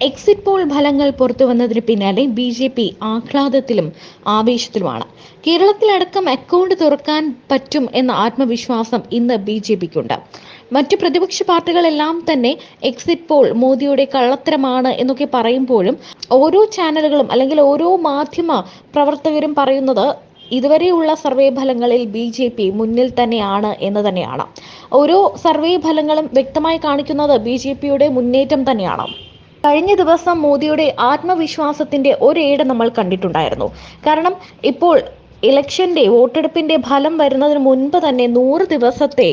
Exit poll ഫലങ്ങൾ പുറത്തുവന്നതിന് പിന്നാലെ ബി ജെ പി ആഹ്ലാദത്തിലും ആവേശത്തിലുമാണ്. കേരളത്തിലടക്കം അക്കൗണ്ട് തുറക്കാൻ പറ്റും എന്ന ആത്മവിശ്വാസം ഇന്ന് ബി ജെ പിക്കുണ്ട് മറ്റു പ്രതിപക്ഷ പാർട്ടികളെല്ലാം തന്നെ എക്സിറ്റ് പോൾ മോദിയുടെ കള്ളത്തരമാണ് എന്നൊക്കെ പറയുമ്പോഴും ഓരോ ചാനലുകളും അല്ലെങ്കിൽ ഓരോ മാധ്യമ പ്രവർത്തകരും പറയുന്നത് ഇതുവരെയുള്ള സർവേ ഫലങ്ങളിൽ ബി ജെ പി മുന്നിൽ തന്നെയാണ് എന്ന് തന്നെയാണ്. ഓരോ സർവേ ഫലങ്ങളും വ്യക്തമായി കാണിക്കുന്നത് ബി ജെ പിയുടെ മുന്നേറ്റം തന്നെയാണ്. കഴിഞ്ഞ ദിവസം മോദിയുടെ ആത്മവിശ്വാസത്തിന്റെ ഒരേട് നമ്മൾ കണ്ടിട്ടുണ്ടായിരുന്നു. കാരണം ഇപ്പോൾ ഇലക്ഷന്റെ വോട്ടെടുപ്പിന്റെ ഫലം വരുന്നതിന് മുൻപ് തന്നെ നൂറ് ദിവസത്തെ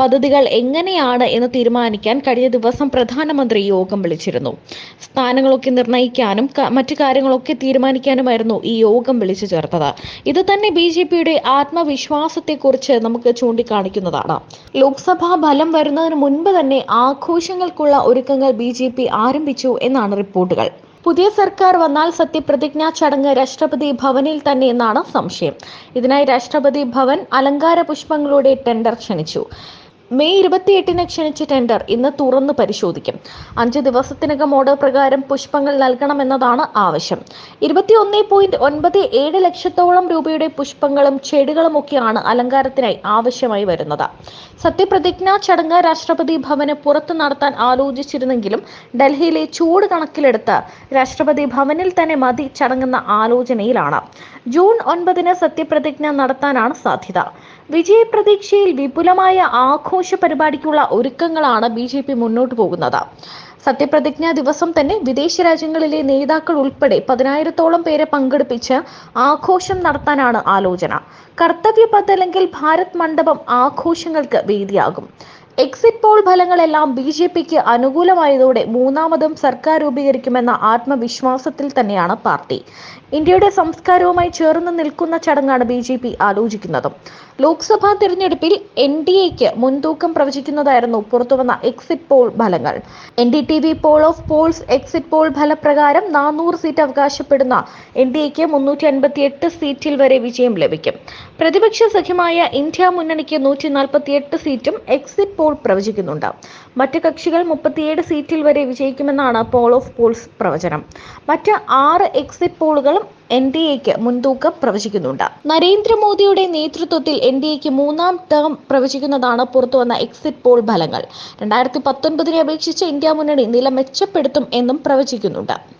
പദ്ധതികൾ എങ്ങനെയാണ് എന്ന് തീരുമാനിക്കാൻ കഴിഞ്ഞ ദിവസം പ്രധാനമന്ത്രി യോഗം വിളിച്ചിരുന്നു. സ്ഥാനങ്ങളൊക്കെ നിർണയിക്കാനും മറ്റു കാര്യങ്ങളൊക്കെ തീരുമാനിക്കാനുമായിരുന്നു ഈ യോഗം വിളിച്ചു ചേർത്തത്. ഇത് തന്നെ ബി ജെ പിയുടെ ആത്മവിശ്വാസത്തെക്കുറിച്ച് നമുക്ക് ചൂണ്ടിക്കാണിക്കുന്നതാണ്. ലോക്സഭാ ഫലം വരുന്നതിന് മുൻപ് തന്നെ ആഘോഷങ്ങൾക്കുള്ള ഒരുക്കങ്ങൾ ബി ആരംഭിച്ചു എന്നാണ് റിപ്പോർട്ടുകൾ. പുതിയ സർക്കാർ വന്നാൽ സത്യപ്രതിജ്ഞാ ചടങ്ങ് രാഷ്ട്രപതി ഭവനിൽ തന്നെ എന്നാണ് സംശയം. ഇതിനായി രാഷ്ട്രപതി ഭവൻ അലങ്കാര പുഷ്പങ്ങളുടെ ടെൻഡർ ക്ഷണിച്ചു. മെയ് ഇരുപത്തിയെട്ടിന് ക്ഷണിച്ച ടെൻഡർ ഇന്ന് തുറന്നു പരിശോധിക്കും. അഞ്ച് ദിവസത്തിനകം ഓർഡർ പ്രകാരം പുഷ്പങ്ങൾ നൽകണമെന്നതാണ് ആവശ്യം. ഇരുപത്തിയൊന്ന് പോയിന്റ് ഒൻപത് ഏഴ് ലക്ഷത്തോളം രൂപയുടെ പുഷ്പങ്ങളും ചെടികളും ഒക്കെയാണ് അലങ്കാരത്തിനായി ആവശ്യമായി വരുന്നത്. സത്യപ്രതിജ്ഞാ ചടങ്ങ് രാഷ്ട്രപതി ഭവന് പുറത്തു നടത്താൻ ആലോചിച്ചിരുന്നെങ്കിലും ഡൽഹിയിലെ ചൂട് കണക്കിലെടുത്ത് രാഷ്ട്രപതി ഭവനിൽ തന്നെ മതി ചടങ്ങുന്ന ആലോചനയിലാണ്. ജൂൺ ഒൻപതിന് സത്യപ്രതിജ്ഞ നടത്താനാണ് സാധ്യത. വിജയപ്രതീക്ഷയിൽ വിപുലമായ ആഘോഷ പരിപാടിക്കുള്ള ഒരുക്കങ്ങളാണ് ബി ജെ പി മുന്നോട്ട് പോകുന്നത്. സത്യപ്രതിജ്ഞാ ദിവസം തന്നെ വിദേശ രാജ്യങ്ങളിലെ നേതാക്കൾ ഉൾപ്പെടെ പതിനായിരത്തോളം പേരെ പങ്കെടുപ്പിച്ച് ആഘോഷം നടത്താനാണ് ആലോചന. കർത്തവ്യപഥ് അല്ലെങ്കിൽ ഭാരത് മണ്ഡപം ആഘോഷങ്ങൾക്ക് വേദിയാകും. എക്സിറ്റ് പോൾ ഫലങ്ങളെല്ലാം ബി ജെ പിക്ക് അനുകൂലമായതോടെ മൂന്നാമതും സർക്കാർ രൂപീകരിക്കുമെന്ന ആത്മവിശ്വാസത്തിൽ തന്നെയാണ് പാർട്ടി. ഇന്ത്യയുടെ സംസ്കാരവുമായി ചേർന്ന് നിൽക്കുന്ന ചടങ്ങാണ് ബി ജെ പി ആലോചിക്കുന്നതും. ലോക്സഭാ തിരഞ്ഞെടുപ്പിൽ എൻ ഡി എക്ക് മുൻതൂക്കം പ്രവചിക്കുന്നതായിരുന്നു പുറത്തുവന്ന എക്സിറ്റ് പോൾ ഫലങ്ങൾ. N D T V poll of polls exit poll ഫലപ്രകാരം നാനൂറ് സീറ്റ് അവകാശപ്പെടുന്ന എൻ ഡി എക്ക് മുന്നൂറ്റി അൻപത്തി എട്ട് സീറ്റിൽ വരെ വിജയം ലഭിക്കും. പ്രതിപക്ഷ സഖ്യമായ ഇന്ത്യ മുന്നണിക്ക് നൂറ്റി നാൽപ്പത്തി എട്ട് സീറ്റും എക്സിറ്റ് പോൾ പ്രവചിക്കുന്നുണ്ട്. മറ്റ് കക്ഷികൾ മുപ്പത്തിയേഴ് സീറ്റിൽ വരെ വിജയിക്കുമെന്നാണ് പോൾ ഓഫ് പോൾസ് പ്രവചനം. മറ്റ് ആറ് എക്സിറ്റ് പോളുകളും എൻ ഡി എക്ക് മുൻതൂക്കം പ്രവചിക്കുന്നുണ്ട്. നരേന്ദ്രമോദിയുടെ നേതൃത്വത്തിൽ എൻ ഡി എക്ക് മൂന്നാം ടേം പ്രവചിക്കുന്നതാണ് പുറത്തുവന്ന എക്സിറ്റ് പോൾ ഫലങ്ങൾ. രണ്ടായിരത്തി പത്തൊൻപതിനെ അപേക്ഷിച്ച് ഇന്ത്യ മുന്നണി നില മെച്ചപ്പെടുത്തും എന്നും പ്രവചിക്കുന്നുണ്ട്.